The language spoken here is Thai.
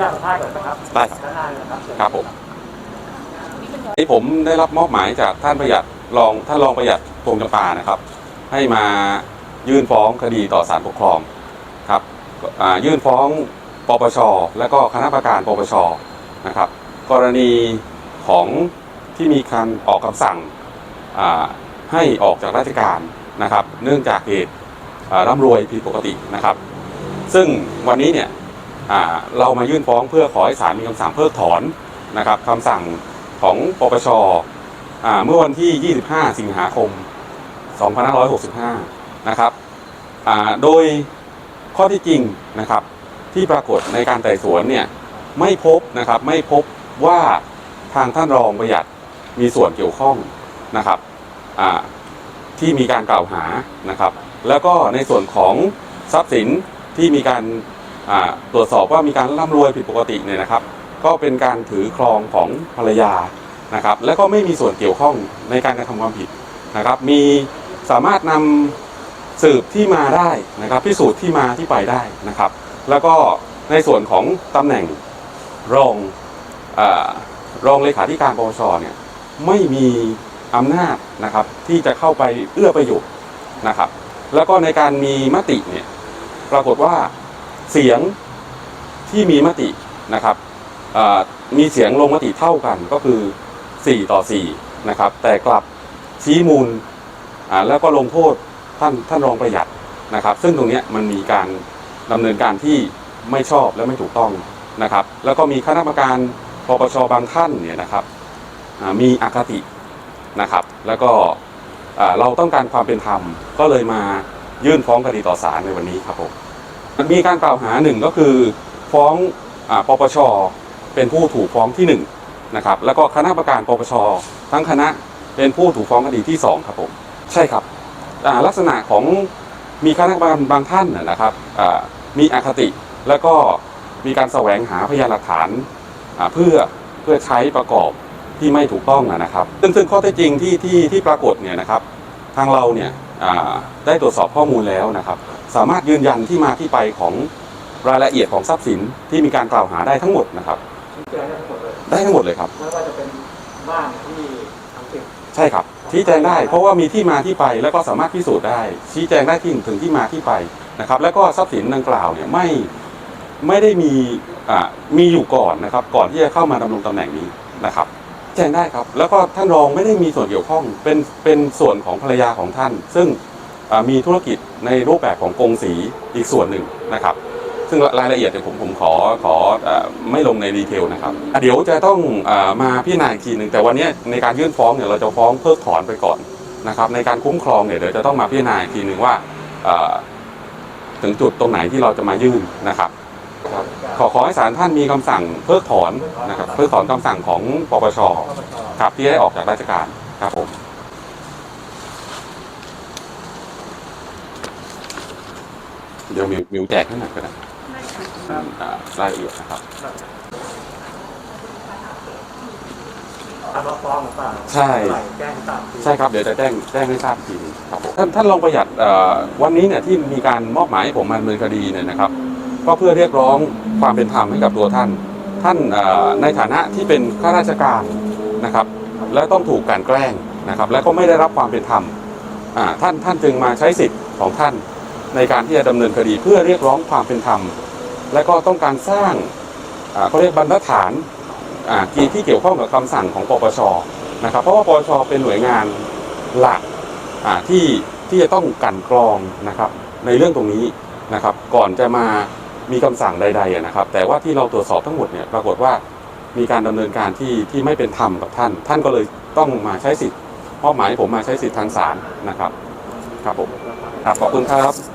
ญาตสัมภาษณ์ก่อนนะครับได้ครับ ด้านหน้าเลยนะครับครับผมนี่ผมได้รับมอบหมายจากท่านประหยัดรองท่านรองประหยัดพงจำปานะครับ ให้มายื่นฟ้องคดีต่อศาลปกครองครับอ่ายื่นฟ้องปปชและก็คณะประการปปชนะครับ กรณีของที่มีการออกคำสั่งอ่าให้ออกจากราชการนะครับ เนื่องจากเหตุอ่าร่ำรวยผิดปกตินะครับ ซึ่งวันนี้เนี่ยอ่า เรามายื่นฟ้องเพื่อขอให้ศาลมีคำสั่งเพิกถอนนะครับคำสั่งของปปชเมื่อวันที่ 25 สิงหาคม 2565 นะครับโดยข้อที่จริงนะครับที่ปรากฏในการไต่สวนเนี่ยไม่พบนะครับไม่พบว่าทางท่านรองประหยัดมีส่วนเกี่ยวข้องนะครับที่มีการกล่าวหานะครับ แล้วก็ในส่วนของทรัพย์สินที่มีการ ตรวจสอบว่ามีการร่ำรวยผิดปกติเนี่ยนะครับ ก็เป็นการถือครองของภรรยานะครับ และก็ไม่มีส่วนเกี่ยวข้องในการกระทำความผิดนะครับ มีสามารถนำสืบที่มาได้นะครับ พิสูจน์ที่มาที่ไปได้นะครับ แล้วก็ในส่วนของตำแหน่งรองอรองเลขาธิการปปชเนี่ยไม่มีอำนาจนะครับที่จะเข้าไปเอื้อประโยชน์นะครับ แล้วก็ในการมีมติเนี่ยปรากฏว่า เสียงที่มีมตินะครับมีเสียงลงมติเท่ากันก็คือ 4 ต่อ 4 นะครับ แต่กลับชี้มูลแล้วก็ลงโทษท่านท่านรองประหยัดนะครับ ซึ่งตรงนี้มันมีการดำเนินการที่ไม่ชอบและไม่ถูกต้องนะครับ แล้วก็มีคณะกรรมการปปชบางท่านเนี่ยนะครับมีอคตินะครับ แล้วก็เราต้องการความเป็นธรรมก็เลยมายื่นฟ้องคดีต่อศาลในวันนี้ครับผม มีการกล่าวหาหนึ่งก็คือฟ้องอาปปชเป็นผู้ถูกฟ้องที่หนึ่งนะครับแล้วก็คณะประการปปชทั้งคณะเป็นผู้ถูกฟ้องคดีที่สองครับผม ใช่ครับลักษณะของมีคณะกรรมการบางท่านนะครับมีอคติแล้วก็มีการแสวงหาพยานหลักฐานเพื่อเพื่อใช้ประกอบที่ไม่ถูกต้องนะครับ ซึ่งซึ่งข้อเท็จจริงที่ที่ที่ปรากฏเนี่ยนะครับ ทางเราเนี่ย ได้ตรวจสอบข้อมูลแล้วนะครับ สามารถยืนยันที่มาที่ไปของรายละเอียดของทรัพย์สินที่มีการกล่าวหาได้ทั้งหมดนะครับ ชี้แจงได้ทั้งหมดเลยได้ทั้งหมดเลยครับ ไม่ว่าจะเป็นบ้านที่อังกฤษใช่ครับชี้แจงได้เพราะว่ามีที่มาที่ไปแล้วก็สามารถพิสูจน์ได้ ชี้แจงได้ที่ถึงที่มาที่ไปนะครับ แล้วก็ทรัพย์สินดังกล่าวเนี่ยไม่ไม่ได้มีอ่ามีอยู่ก่อนนะครับ ก่อนที่จะเข้ามาดำรงตำแหน่งนี้นะครับ แจ้งได้ครับ แล้วก็ท่านรองไม่ได้มีส่วนเกี่ยวข้องเป็นเป็นส่วนของภรรยาของท่าน ซึ่งมีธุรกิจในรูปแบบของกงสีอีกส่วนหนึ่งนะครับ ซึ่งรายละเอียดเนี่ยผมผมขอขออไม่ลงในดีเทลนะครับ เดี๋ยวจะต้องอมาพิจารณาอีกทีหนึ่งแต่วันนี้ในการยื่นฟ้องเนี่ยเราจะฟ้องเพิกถอนไปก่อนนะครับ ในการคุ้มครองเนี่ยเดี๋ยวจะต้องมาพิจารณาอีกทีหนึ่งว่าถึงจุดตรงไหนที่เราจะมายื่นนะครับ ขอขอให้ศาลท่านมีคำสั่งเพิกถอนนะครับเพิกถอนคำสั่งของปปชปปชครับที่ได้ออกจากราชการครับผม เดี๋ยวมิวมิวแจกให้หน่อยก็ได้อ่ารายละเอียดนะครับตามรับฟ้องหรือเปล่าใช่ เท่าไหร่แจ้งตามที่ใช่ครับ เดี๋ยวจะแจ้งแจ้งให้ทราบอีกทีหนึงครับผมท่านท่านรองประหยัดเอ่อวันนี้เนี่ยที่มีการมอบหมายให้ผมมาดำเนินคดีเนี่ยนะครับ ก็เพื่อเรียกร้องความเป็นธรรมให้กับตัวท่าน ท่านในฐานะที่เป็นข้าราชการนะครับ และต้องถูกกลันแกล้งนะครับ และก็ไม่ได้รับความเป็นธรรมท่านท่านจึงมาใช้สิทธิ์ของท่าน ในการที่จะดำเนินคดีเพื่อเรียกร้องความเป็นธรรม และก็ต้องการสร้างเขาเรียกบรรทัดฐานอ่าที่ที่เกี่ยวข้องกับคำสั่งของปปชนะครับ เพราะว่าปปชเป็นหน่วยงานหลักที่ที่จะต้องกันกรองนะครับในเรื่องตรงนี้นะครับ ก่อนจะมา มีคำสั่งใดๆนะครับ แต่ว่าที่เราตรวจสอบทั้งหมดเนี่ยปรากฏว่ามีการดำเนินการที่ที่ไม่เป็นธรรมกับท่าน ท่านก็เลยต้องมาใช้สิทธิ์มอบหมายผมมาใช้สิทธิ์ทางศาลนะครับ ครับผมครับขอบคุณครับ